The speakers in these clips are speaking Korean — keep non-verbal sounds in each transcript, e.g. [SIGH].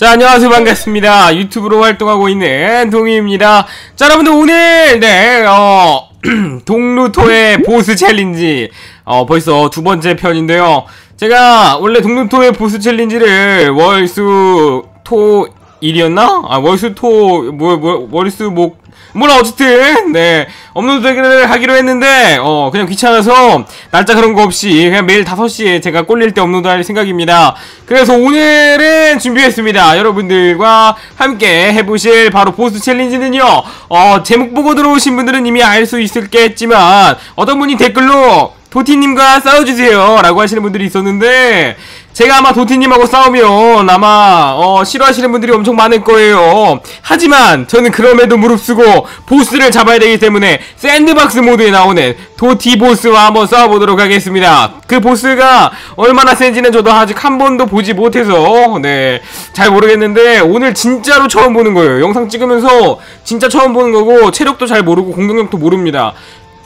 자 안녕하세요. 반갑습니다. 유튜브로 활동하고 있는 동희입니다. 자 여러분들 오늘 네어 [CLEARS THROAT] 동루토의 보스 챌린지 어 벌써 두 번째 편인데요. 제가 원래 동루토의 보스 챌린지를 월수 토 일이었나? 아 월수 토 뭐 뭐, 월수 목 몰라 어쨌든. 네. 업로드 를 하기로 했는데 어 그냥 귀찮아서 날짜 그런 거 없이 그냥 매일 5시에 제가 꼴릴 때 업로드 할 생각입니다. 그래서 오늘은 준비했습니다. 여러분들과 함께 해보실 바로 보스 챌린지는요 어 제목 보고 들어오신 분들은 이미 알 수 있을겠지만 어떤 분이 댓글로 도티님과 싸워주세요 라고 하시는 분들이 있었는데 제가 아마 도티님하고 싸우면 아마 어, 싫어하시는 분들이 엄청 많을 거예요. 하지만 저는 그럼에도 무릅쓰고 보스를 잡아야 되기 때문에 샌드박스 모드에 나오는 도티 보스와 한번 싸워보도록 하겠습니다. 그 보스가 얼마나 센지는 저도 아직 한 번도 보지 못해서 네 잘 모르겠는데 오늘 진짜로 처음 보는 거예요. 영상 찍으면서 진짜 처음 보는 거고 체력도 잘 모르고 공격력도 모릅니다.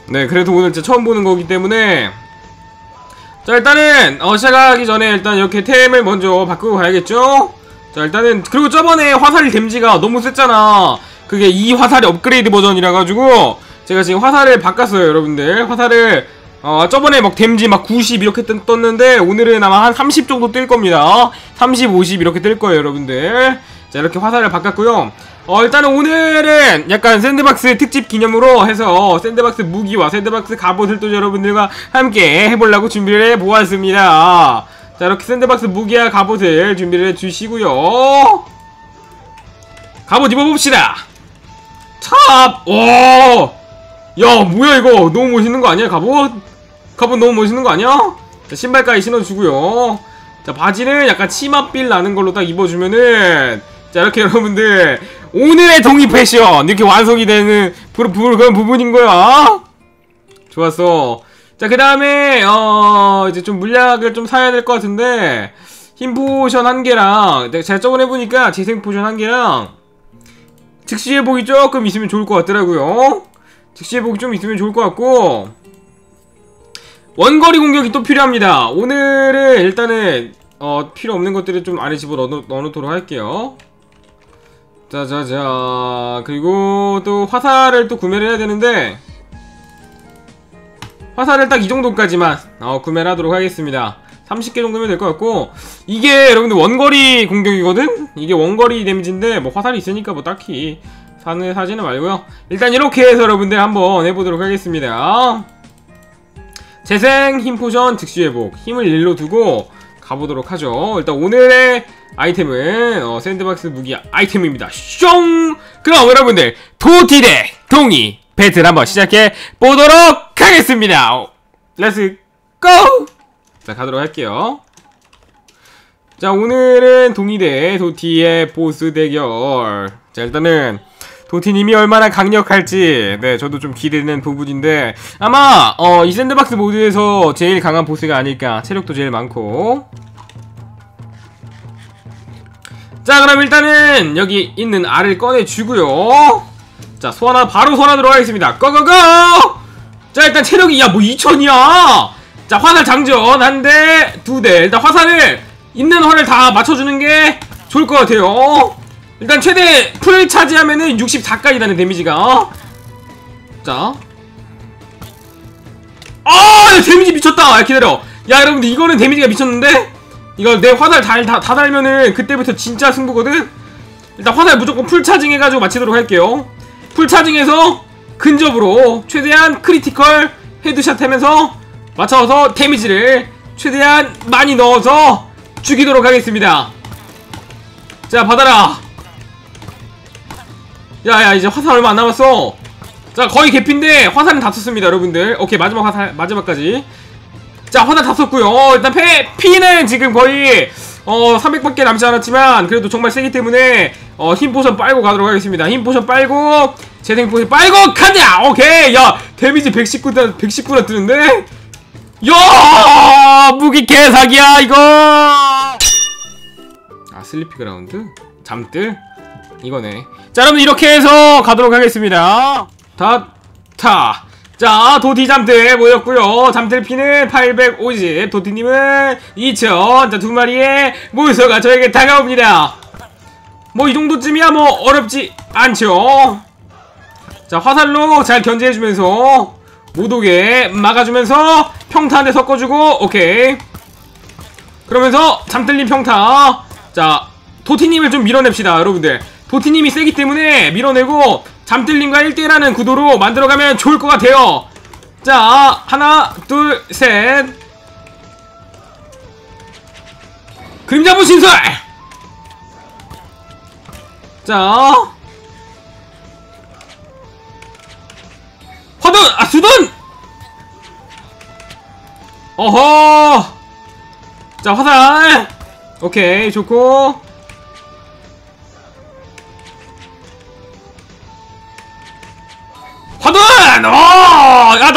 네 그래도 오늘 진짜 처음 보는 거기 때문에 자 일단은 어 시작하기 전에 일단 이렇게 템을 먼저 바꾸고 가야겠죠? 자 일단은 그리고 저번에 화살 댐지가 너무 셌잖아. 그게 이 화살이 업그레이드 버전이라 가지고 제가 지금 화살을 바꿨어요 여러분들. 화살을 어 저번에 막 댐지 막 90 이렇게 떴, 떴는데 오늘은 아마 한 30 정도 뜰 겁니다. 30, 50 이렇게 뜰 거예요 여러분들 자 이렇게 화살을 바꿨고요 어 일단은 오늘은 약간 샌드박스 특집 기념으로 해서 샌드박스 무기와 샌드박스 갑옷을 또 여러분들과 함께 해보려고 준비를 해보았습니다 자 이렇게 샌드박스 무기와 갑옷을 준비를 해주시고요 갑옷 입어봅시다 찹! 오! 야 뭐야 이거 너무 멋있는 거 아니야 갑옷? 갑옷 너무 멋있는 거 아니야? 자 신발까지 신어주고요 자 바지는 약간 치마빌 나는 걸로 딱 입어주면은 자 이렇게 여러분들 오늘의 동의 패션! 이렇게 완성이 되는 그런 부분인 거야. 좋았어. 자 그 다음에 어 이제 좀 물약을 좀 사야 될 것 같은데 힘 포션 한 개랑 제가 저번에 보니까 재생 포션 한 개랑 즉시 회복이 조금 있으면 좋을 것 같더라고요. 즉시 회복이 좀 있으면 좋을 것 같고 원거리 공격이 또 필요합니다. 오늘은 일단은 어 필요 없는 것들을 좀 안에 집어 넣어, 넣어놓도록 할게요 자자자. 그리고 또 화살을 또 구매를 해야 되는데 화살을 딱 이 정도까지만 어, 구매를 하도록 하겠습니다. 30개 정도면 될 것 같고 이게 여러분들 원거리 공격이거든? 이게 원거리 데미지인데 뭐 화살이 있으니까 뭐 딱히 사는 사지는 말고요. 일단 이렇게 해서 여러분들 한번 해보도록 하겠습니다. 재생, 힘포션, 즉시 회복. 힘을 일로 두고 가보도록 하죠. 일단 오늘의 아이템은 어, 샌드박스 무기 아이템입니다. 숑! 그럼 여러분들 도티대 동이 배틀 한번 시작해 보도록 하겠습니다. 렛츠 고! 자 가도록 할게요. 자 오늘은 동이대 도티의 보스 대결. 자 일단은 도티님이 얼마나 강력할지. 네 저도 좀 기대되는 부분인데. 아마 어, 이 샌드박스 모드에서 제일 강한 보스가 아닐까. 체력도 제일 많고. 자 그럼 일단은 여기 있는 알을 꺼내주고요. 자 소환하 바로 소환하도록 하겠습니다. 고고고! 자 일단 체력이 야 뭐 2000이야? 자 화살 장전 한대 두 대. 일단 화살을 있는 활을 다 맞춰주는 게 좋을 것 같아요 일단 최대 풀 차지하면은 64까지 다는 데미지가 자 아! 데미지 미쳤다! 야 기다려 야 여러분들 이거는 데미지가 미쳤는데? 이거 내 화살 다, 다, 다 달면은 그때부터 진짜 승부거든? 일단 화살 무조건 풀 차징 해가지고 마치도록 할게요 풀 차징해서 근접으로 최대한 크리티컬 헤드샷 하면서 맞춰서 데미지를 최대한 많이 넣어서 죽이도록 하겠습니다 자 받아라 야야 이제 화살 얼마 안 남았어. 자 거의 개피인데 화살은 다 썼습니다 여러분들. 오케이 마지막 화살 마지막까지. 자 화살 다 썼고요. 어, 일단 패, 피는 지금 거의 어 300밖에 남지 않았지만 그래도 정말 세기 때문에 어, 힘 포션 빨고 가도록 하겠습니다. 힘 포션 빨고 재생 포션 빨고 가자! 오케이! 야 데미지 119단 119나 뜨는데? 야 무기 개사기야 이거! 아 슬리피 그라운드? 잠들 이거네. 자 여러분 이렇게 해서 가도록 하겠습니다. 다타. 자 도티 잠들 모였고요. 잠들 피는 850 도티님은 2000 자 두 마리의 모유서가 저에게 다가옵니다. 뭐 이 정도쯤이야 뭐 어렵지 않죠. 자 화살로 잘 견제해주면서 못 오게 막아주면서 평타 한 대 섞어주고 오케이. 그러면서 잠들린 평타. 자 도티님을 좀 밀어냅시다 여러분들 도티님이 세기 때문에 밀어내고 잠들림과 1대1하는 구도로 만들어가면 좋을 것 같아요. 자 하나 둘셋. 그림자 부 신설! 자. 화돈 아 수돈! 어허! 자 화살! 오케이 좋고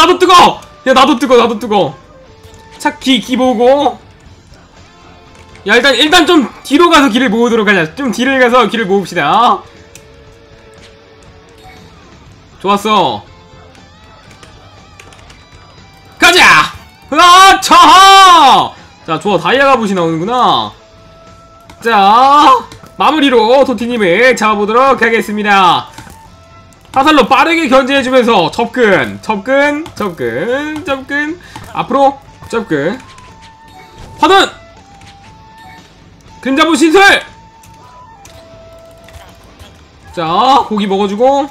나도 뜨거! 야 나도 뜨거 나도 뜨거. 차키 기 보고. 야 일단 일단 좀 뒤로 가서 길을 모으도록 하자. 좀 뒤를 가서 길을 모읍시다. 좋았어. 가자! 으아차 자 좋아. 다이아가 붓이 나오는구나. 자 마무리로 도티님을 잡아보도록 하겠습니다 화살로 빠르게 견제해주면서 접근 접근 접근 접근. 앞으로 접근. 화든 그림자 부 신술 자 고기 먹어주고.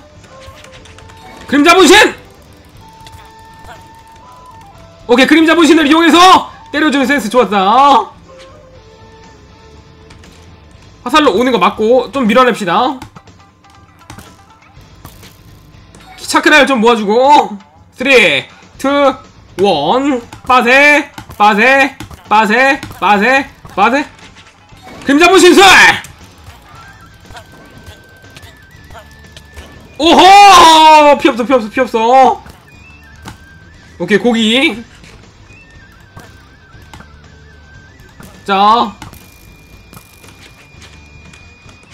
그림자 분신! 오케이 그림자 분신을 이용해서 때려주는 센스 좋았다. 화살로 오는 거 맞고 좀 밀어냅시다 차크라를 좀 모아주고. 3 2 1 빠세 빠세 빠세 빠세 빠세. 그림자 분 신술 오호! 피 없어 피 없어 피 없어. 오케이 고기. 자.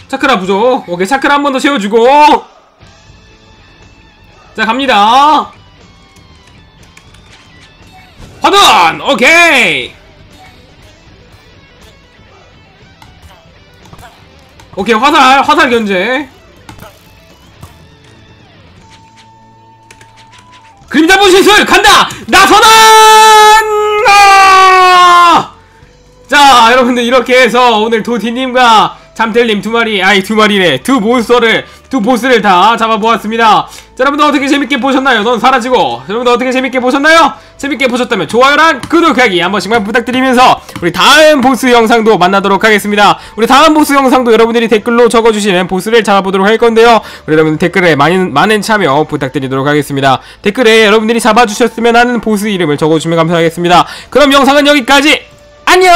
차크라 부족. 오케이 차크라 한 번 더 채워주고 자 갑니다. 화단! 오케이! 오케이 화살 화살 견제. 그림자 분 신술! 간다! 나선한! 아! 자 여러분들 이렇게 해서 오늘 도티님과 잠들님 두 마리 아니 두 마리네. 두 몬스터를 두 보스를 다 잡아보았습니다. 자 여러분들 어떻게 재밌게 보셨나요? 넌 사라지고. 여러분들 어떻게 재밌게 보셨나요? 재밌게 보셨다면 좋아요랑 구독하기 한 번씩만 부탁드리면서 우리 다음 보스 영상도 만나도록 하겠습니다. 우리 다음 보스 영상도 여러분들이 댓글로 적어주시면 보스를 잡아보도록 할 건데요. 여러분 댓글에 많은, 많은 참여 부탁드리도록 하겠습니다. 댓글에 여러분들이 잡아주셨으면 하는 보스 이름을 적어주시면 감사하겠습니다. 그럼 영상은 여기까지. 안녕